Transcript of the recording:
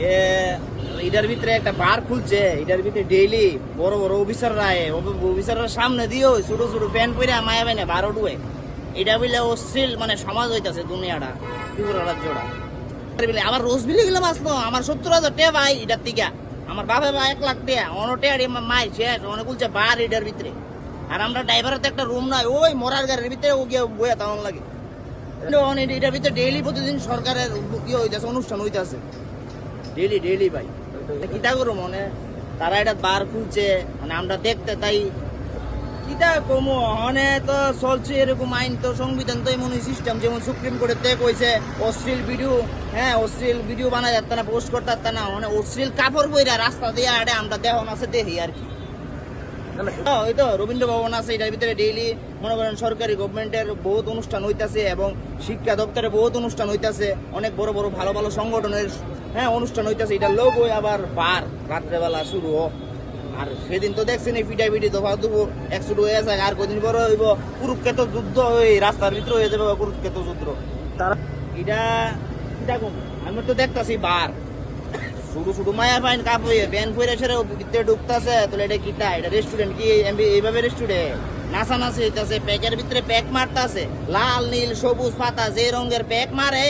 এ এটার ভিতরে একটা বার খুলছে এটার ভিতরে ডেইলি বড় বড় অফিসাররা আয় অফিসাররা সামনে দিও ছোট ছোট প্যান পরে মায়া বাইনে বার উঠবে এটা বলে অশ্লীল মানে সমাজ হইতাছে দুনিয়াটা ত্রিপুরা রাজ্যটা। আবার রোজ বিলে গেলাম আসলো আমার সত্তর হাজার টাকা ভাই এটার থেকে। আমার বাবা বা এক লাখ টাকা অনেক টাকা মাই শেষ, অনেক বলছে বার এটার ভিতরে। আর আমরা ড্রাইভারের তো একটা রুম নাই, ওই মরার গাড়ির ভিতরে ও গিয়ে বইয়া তেমন লাগে। এটার ভিতরে ডেইলি প্রতিদিন সরকারের ইয়ে হইতাছে, অনুষ্ঠান হইতাছে। ডেইলি ডেইলি ভাই। কিতা করো মনে? তারা এটা বার খুলছে মানে আমরা দেখতে তাই। কিতা কমো? হনে তো চলছে এরকম আইন, তো সংবিধান তো এমন সিস্টেম যেমন সুপ্রিম কোর্টের থেকে কইছে, অশ্লীল ভিডিও হ্যাঁ অশ্লীল ভিডিও বানা যাচ্ছে না পোস্ট করতে পারত না মানে অশ্লীল কাপড় বইরা রাস্তা দিয়ে আড়ে আমরা দেহন আছে দেখি আর কি। ওই তো রবীন্দ্র ভবন আছে, এটার ভিতরে ডেইলি মনে করেন সরকারি গভর্নমেন্টের বহুত অনুষ্ঠান হইতাছে, এবং শিক্ষা দপ্তরে বহুত অনুষ্ঠান হইতাছে, অনেক বড় বড় ভালো ভালো সংগঠনের হ্যাঁ অনুষ্ঠান হইতাছে, এটা লোক ওই আবার বার রাত্রেবেলা শুরু হোক। আর সেদিন তো দেখছেন, এই পিটাই পিটি দফা দুবো একশো হয়ে আছে, আর কদিন পরে হইব কুরুক্ষেত্র যুদ্ধ ওই রাস্তার ভিতরে হয়ে যাবে কুরুক্ষেত্র যুদ্ধ। তারা এটা কম আমি তো দেখতাছি বার। শুধু শুধু মায়া পাইন কাপ হয়ে প্যান ফইরে সেরে ভিতরে ঢুকতাছে, তাহলে এটা কিটা? এটা রেস্টুরেন্ট কি? এইভাবে রেস্টুরেন্ট নাচা নাচি হইতাছে, প্যাকের ভিতরে প্যাক মারতাছে। লাল, নীল, সবুজ পাতা, যে রঙের প্যাক মারে